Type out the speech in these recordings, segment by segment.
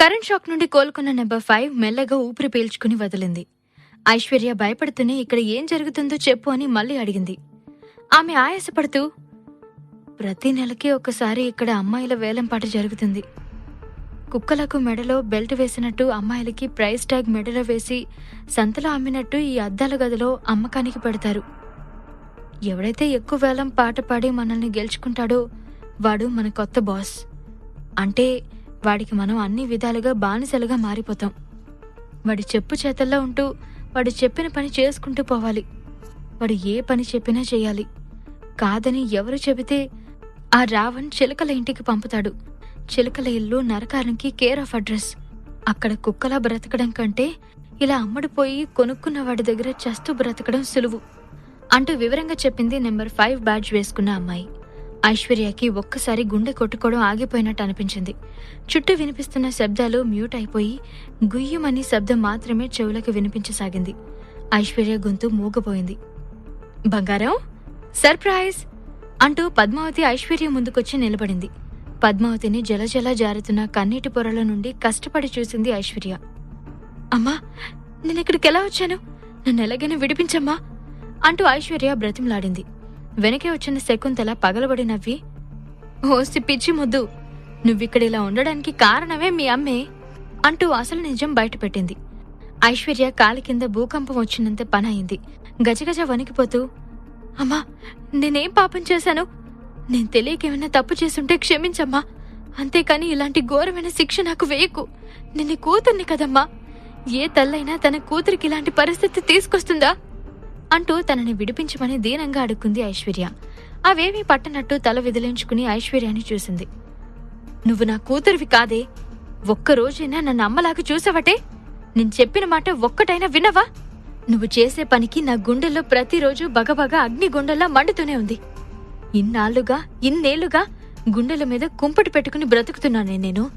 Current shock నుండి కోలుకున్న number five మెల్లగా ఊపిరి పీల్చుకుని వదిలింది. ఐశ్వర్య భయపడుతూనే ఇక్కడ ఏం జరుగుతుందో చెప్పు అని మళ్ళీ అడిగింది. ఆమె ఆయాసపడుతూ ప్రతి నెలకి ఒకసారి ఇక్కడ అమ్మాయిల వేలంపాట జరుగుతుంది. కుక్కలకు మెడలో బెల్ట్ వేసినట్టు అమ్మాయిలకి ప్రైస్ ట్యాగ్ మెడలో వేసి సంతలో అమ్మినట్టు ఈ అద్దాల గదిలో అమ్మకానికి పెడతారు. ఎవడైతే ఎక్కువ వేలం పాట పాడి మనల్ని గెలుచుకుంటాడో వాడు మన కొత్త బాస్. అంటే వాడికి మనం అన్ని విధాలుగా బానిసలుగా మారిపోతాం. వాడి చెప్పు చేతల్లో ఉంటూ వాడు చెప్పిన పని చేసుకుంటూ పోవాలి. వాడు ఏ పని చెప్పినా చేయాలి. కాదని ఎవరు చెబితే ఆ రావణ్ చిలకల ఇంటికి పంపుతాడు. చిలకల ఇల్లు నరకానికి కేర్ ఆఫ్ అడ్రస్. అక్కడ కుక్కలా బ్రతకడం కంటే ఇలా అమ్మడిపోయి కొనుక్కున్న వాడి దగ్గర చస్తూ బ్రతకడం సులువు. అంటూ వివరంగా చెప్పింది నెంబర్ ఫైవ్ బ్యాడ్జ్ వేసుకున్న అమ్మాయి. ఐశ్వర్యకి ఒక్కసారి గుండె కొట్టుకోవడం ఆగిపోయినట్టు అనిపించింది. చుట్టూ వినిపిస్తున్న శబ్దాలు మ్యూట్ అయిపోయి గుయ్యమని శబ్దం మాత్రమే చెవులకు వినిపించసాగింది. ఐశ్వర్య గొంతు మూగపోయింది బంగారం? సర్ప్రైజ్! అంటూ పద్మావతి ఐశ్వర్య ముందుకొచ్చి నిలబడింది. పద్మావతిని జలజల జారుతున్న కన్నీటి పొరల నుండి కష్టపడి చూసింది ఐశ్వర్య. అమ్మా నేను ఇక్కడికి ఎలా వచ్చాను? నన్ను ఎలాగైనా విడిపించమ్మా! అంటూ ఐశ్వర్య బ్రతిమలాడింది. వెనకే వచ్చిన శకుంతల పగలబడి నవ్వి ఓసి పిచ్చి ముద్దు నువ్విక్కడ ఇలా ఉండడానికి కారణమే మీ అమ్మే అంటూ అసలు నిజం బయటపెట్టింది. ఐశ్వర్య కాలి కింద భూకంపం వచ్చినంత పని అయింది గజగజ వణికిపోతూ అమ్మా నేనేం పాపం చేశాను? నేను తెలియకేమైనా తప్పు చేసుంటే క్షమించమ్మా. అంతేకాని ఇలాంటి ఘోరమైన శిక్ష నాకు వేయకు. నిన్ను కూతుర్ని కదమ్మా. ఏ తల్లైనా తన కూతురికి ఇలాంటి పరిస్థితి తీసుకొస్తుందా? అంటూ తనని విడిపించమని దీనంగా అడుక్కుంది ఐశ్వర్య. అవేమీ పట్టనట్టు తల విదిలించుకుని ఐశ్వర్యాన్ని చూసింది. నువ్వు నా కూతురివి కాదే. ఒక్క రోజైనా నన్ను అమ్మలాగా చూసావటే. నేను చెప్పిన మాట ఒక్కటైనా వినవా నువ్వు చేసే పనికి నా గుండెల్లో ప్రతిరోజు బగబగ అగ్నిగుండెల్లా మండుతూనే ఉంది. ఇన్నాళ్ళుగా ఇన్నేళ్ళుగా గుండెల మీద కుంపటి పెట్టుకుని బ్రతుకుతున్నానే నేను.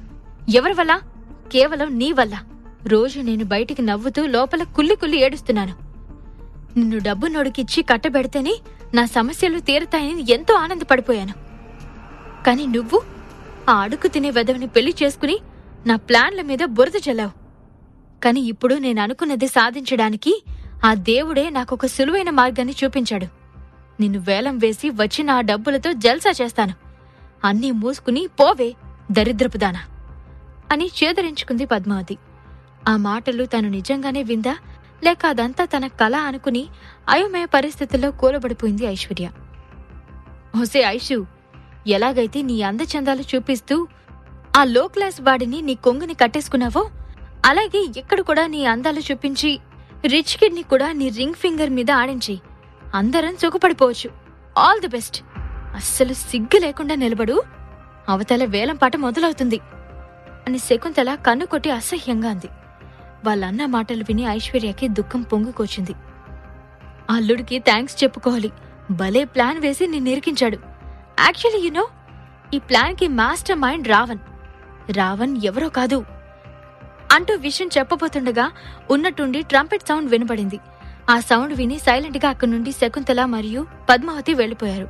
ఎవరి వల్ల? కేవలం నీ వల్ల. రోజు నేను బయటికి నవ్వుతూ లోపల కుల్లి కుల్లి ఏడుస్తున్నాను. నిన్ను డబ్బు నొడికిచ్చి కట్టబెడితేనే నా సమస్యలు తీరతాయని ఎంతో ఆనందపడిపోయాను. కానీ నువ్వు ఆ అడుగు తినే వెదవిని పెళ్ళి చేసుకుని నా ప్లాన్ల మీద బురద చల్లావు కాని ఇప్పుడు నేను అనుకున్నది సాధించడానికి ఆ దేవుడే నాకొక సులువైన మార్గాన్ని చూపించాడు. నిన్ను వేలం వేసి వచ్చిన ఆ డబ్బులతో జల్సా చేస్తాను. అన్నీ మూసుకుని పోవే దరిద్రపుదానా అని చేదరించుకుంది పద్మావతి. ఆ మాటలు తను నిజంగానే విందా? లేక అదంతా తన కళ అనుకుని అయోమయ పరిస్థితుల్లో కూలబడిపోయింది ఐశ్వర్య. హొసే ఐషు ఎలాగైతే నీ అందచందాలు చూపిస్తూ ఆ లో క్లాస్ బాడీని నీ కొంగుని కట్టేసుకున్నావో అలాగే ఇక్కడ కూడా నీ అందాలు చూపించి రిచ్ కిడ్ని కూడా నీ రింగ్ ఫింగర్ మీద ఆడించి అందరం సుఖపడిపోవచ్చు. All the best. అస్సలు సిగ్గు లేకుండా నిలబడు. అవతల వేలం పాట మొదలవుతుంది. అని శకుంతల కన్ను కొట్టి అసహ్యంగా అంది. వాళ్ళన్న మాటలు విని ఐశ్వర్యకి దుఃఖం పొంగుకొచ్చింది. అల్లుడికి థ్యాంక్స్ చెప్పుకోవాలి. భలే ప్లాన్ వేసి నిన్ను ఇరికించాడు. యాక్చువల్లీ యునో ఈ ప్లాన్కి మాస్టర్ మైండ్ రావణ్. రావణ్ ఎవరో కాదు. అంటూ విషయం చెప్పబోతుండగా ఉన్నట్టుండి ట్రంపెట్ సౌండ్ వినబడింది. ఆ సౌండ్ విని సైలెంట్గా అక్కడి నుండి శకుంతల మరియు పద్మావతి వెళ్ళిపోయారు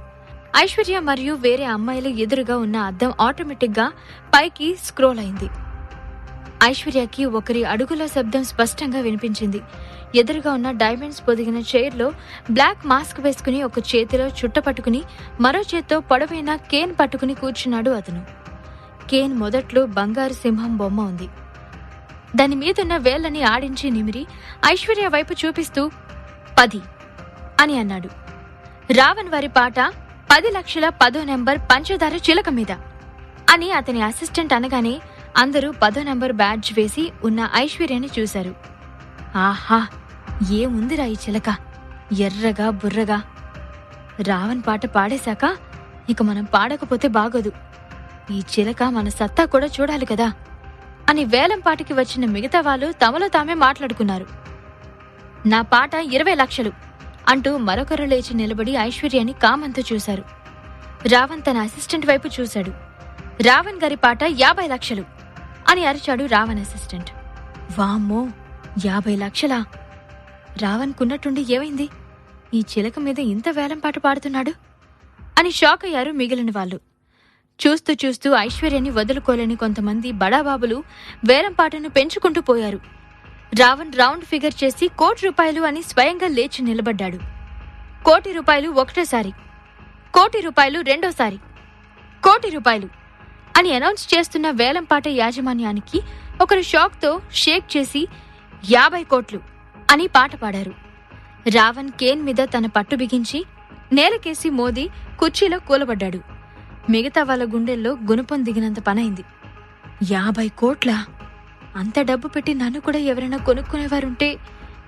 ఐశ్వర్య మరియు వేరే అమ్మాయిలు ఎదురుగా ఉన్న అద్దం ఆటోమేటిక్గా పైకి స్క్రోల్ అయింది. ఐశ్వర్యకి ఒకరి అడుగుల శబ్దం స్పష్టంగా వినిపించింది. ఎదురుగా ఉన్న డైమండ్స్ పొదిగిన చైర్లో బ్లాక్ మాస్క్ వేసుకుని ఒక చేతిలో చుట్ట పట్టుకుని మరో చేత్తో పొడవైన కేన్ పట్టుకుని కూర్చున్నాడు అతను. కేన్ మొదట్లో బంగారు సింహం బొమ్మ ఉంది. దాని మీదున్న వేళ్ళని ఆడించి నిమిరి ఐశ్వర్య వైపు చూపిస్తూ పది అని అన్నాడు. రావణ్ వారి పాట పది లక్షల పదో నెంబర్ పంచదార చిలక మీద అని అతని అసిస్టెంట్ అనగానే అందరూ పదో నంబర్ బ్యాడ్జ్ వేసి ఉన్న ఐశ్వర్యని చూశారు. ఆహా ఏముందిరా ఈ చిలక? ఎర్రగా బుర్రగా. రావణ్ పాట పాడేశాక ఇక మనం పాడకపోతే బాగోదు. ఈ చిలక మన సత్తా కూడా చూడాలి కదా? అని వేలం పాటకి వచ్చిన మిగతా వాళ్ళు తమలో తామే మాట్లాడుకున్నారు. నా పాట ఇరవై లక్షలు అంటూ మరొకరు లేచి నిలబడి ఐశ్వర్యాన్ని కామంతో చూశారు. రావణ్ తన అసిస్టెంట్ వైపు చూశాడు. రావణ్ గారి పాట యాభై లక్షలు. అని అరిచాడు రావణ్ అసిస్టెంట్ వామ్మో యాభై లక్షలా? రావణ్ కున్నట్టుండి ఏమైంది? ఈ చిలక మీద ఇంత వేలంపాట పాడుతున్నాడు? అని షాక్ అయ్యారు మిగిలిన వాళ్ళు. చూస్తూ చూస్తూ ఐశ్వర్యని వదులుకోలేని కొంతమంది బడాబాబులు వేలంపాటను పెంచుకుంటూ పోయారు. రావణ్ రౌండ్ ఫిగర్ చేసి కోటి రూపాయలు అని స్వయంగా లేచి నిలబడ్డాడు. కోటి రూపాయలు ఒకటోసారి. కోటి రూపాయలు రెండోసారి. కోటి రూపాయలు. అని అనౌన్స్ చేస్తున్న వేలంపాట యాజమాన్యానికి ఒకరు షాక్తో షేక్ చేసి యాభై కోట్లు అని పాట పాడారు. రావణ్ కేన్ మీద తన పట్టు బిగించి నేలకేసి మోదీ కుర్చీలో కూలబడ్డాడు. మిగతా వాళ్ళ గుండెల్లో గుణపం దిగినంత పనైంది. యాభై కోట్ల? అంత డబ్బు పెట్టి నన్ను కూడా ఎవరైనా కొనుక్కునేవారుంటే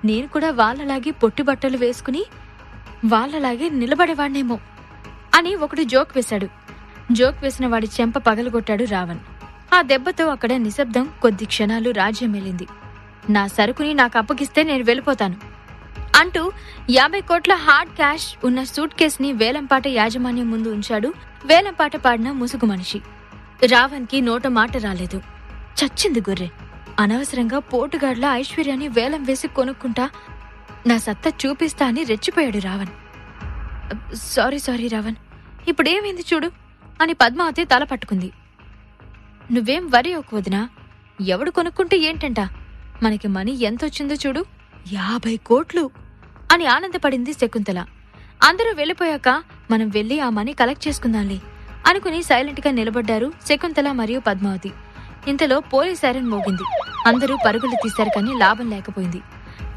నేను కూడా వాళ్ళలాగే పొట్టి బట్టలు వేసుకుని వాళ్ళలాగే నిలబడేవాణ్ణేమో అని ఒకడు జోక్ వేశాడు. జోక్ వేసిన వాడి చెంప పగలగొట్టాడు రావణ్. ఆ దెబ్బతో అక్కడ నిశ్శబ్దం కొద్ది క్షణాలు రాజ్యం వెళ్ళింది నా సరుకుని నాకు అప్పగిస్తే నేను వెళ్ళిపోతాను. అంటూ యాభై కోట్ల హార్డ్ క్యాష్ ఉన్న సూట్ కేసుని వేలంపాట యాజమాన్యం ముందు ఉంచాడు వేలంపాట పాడిన ముసుగు మనిషి. రావణ్కి నోట మాట రాలేదు. చచ్చింది గొర్రె. అనవసరంగా పోటుగాడ్ల ఐశ్వర్యాన్ని వేలం వేసి కొనుక్కుంటా నా సత్తా చూపిస్తా అని రెచ్చిపోయాడు రావణ్. Sorry sorry Ravan. ఇప్పుడేమైంది చూడు? అని పద్మావతి తల పట్టుకుంది. నువ్వేం వరి ఒక వదినా? ఎవడు కొనుక్కుంటే ఏంటంట? మనకి మనీ ఎంతొచ్చిందో చూడు. యాభై కోట్లు! అని ఆనందపడింది శకుంతల. అందరూ వెళ్ళిపోయాక మనం వెళ్ళి ఆ మనీ కలెక్ట్ చేసుకుందాంలే అనుకుని సైలెంట్గా నిలబడ్డారు శకుంతల మరియు పద్మావతి. ఇంతలో పోలీస్ సైరన్ మోగింది. అందరూ పరుగులు తీశారు కానీ లాభం లేకపోయింది.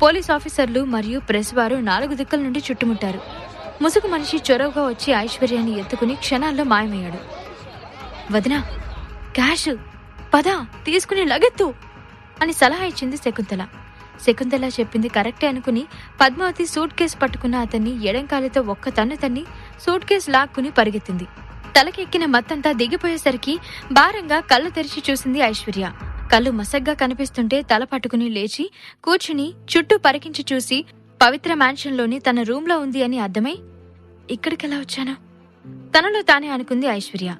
పోలీస్ ఆఫీసర్లు మరియు ప్రెస్ వారు నాలుగు దిక్కుల నుండి చుట్టుముట్టారు. ముసుగు మనిషి చొరవగా వచ్చి ఐశ్వర్యాన్ని ఎత్తుకుని క్షణాల్లో మాయమయ్యాడు. వదినా క్యాష్ పద తీసుకుని లగెత్తు అని సలహా ఇచ్చింది శకుంతల. శకుంతల చెప్పింది కరెక్టే అనుకుని పద్మావతి సూట్ కేసు పట్టుకున్న అతన్ని ఎడంకాలితో ఒక్క తన్ను తన్ని సూట్ కేసు లాక్కుని పరిగెత్తింది. తలకెక్కిన మత్తంతా దిగిపోయేసరికి భారంగా కళ్ళు తెరిచి చూసింది ఐశ్వర్య. కళ్ళు మసగ్గా కనిపిస్తుంటే తల పట్టుకుని లేచి కూర్చుని చుట్టూ పరికించి చూసి పవిత్ర మ్యాన్షన్లోని తన రూంలో ఉంది అని అర్థమై ఇక్కడికెలా వచ్చాను? తనలో తానే అనుకుంది ఐశ్వర్య.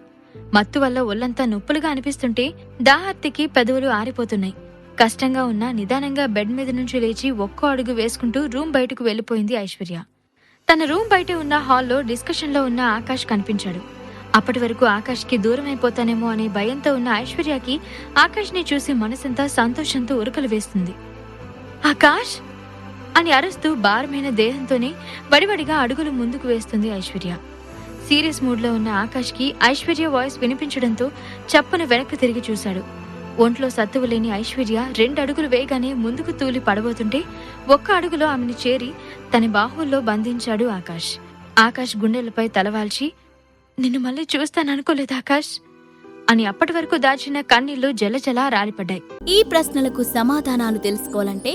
మత్తు వల్ల ఒళ్ళంతా నొప్పులుగా అనిపిస్తుంటే దాహర్తికి పెదవులు ఆరిపోతున్నాయి. కష్టంగా ఉన్న నిదానంగా బెడ్ మీద నుంచి లేచి ఒక్కో అడుగు వేసుకుంటూ రూమ్ బయటకు వెళ్ళిపోయింది ఐశ్వర్య. తన రూమ్ బయట ఉన్న హాల్లో డిస్కషన్లో ఉన్న ఆకాష్ కనిపించాడు. అప్పటి వరకు ఆకాష్కి దూరం అయిపోతానేమో అనే భయంతో ఉన్న ఐశ్వర్యకి ఆకాష్ని చూసి మనసంతా సంతోషంతో ఉరకలు వేస్తుంది. ఆకాష్! అని అరుస్తూ భారమైన దేహంతోనే వడివడిగా అడుగులు ముందుకు వేస్తుంది ఐశ్వర్య. సీరియస్ మూడ్లో ఉన్న ఆకాష్కి ఐశ్వర్య వాయిస్ వినిపించడంతో చప్పున వెనక్కి తిరిగి చూశాడు. ఒంట్లో సత్తువు లేని ఐశ్వర్య రెండు అడుగులు వేయగానే ముందుకు తూలి పడబోతుంటే ఒక్క అడుగులో ఆమెను చేరి తన బాహువుల్లో బంధించాడు ఆకాష్. ఆకాష్ గుండెలపై తలవాల్చి నిన్ను మళ్ళీ చూస్తాననుకోలేదు ఆకాష్? అని అప్పటి వరకు దాచిన కన్నీళ్ళు జలజలా రాలిపడ్డాయి. ఈ ప్రశ్నలకు సమాధానాలు తెలుసుకోవాలంటే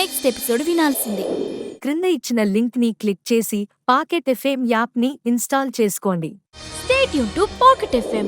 నెక్స్ట్ ఎపిసోడ్ వినాల్సిందే. క్రింద ఇచ్చిన లింక్ని క్లిక్ చేసి పాకెట్ ఎఫ్ఎం యాప్ని ఇన్స్టాల్ చేసుకోండి. స్టేట్ యూన్ టు పాకెట్ ఎఫ్ఎం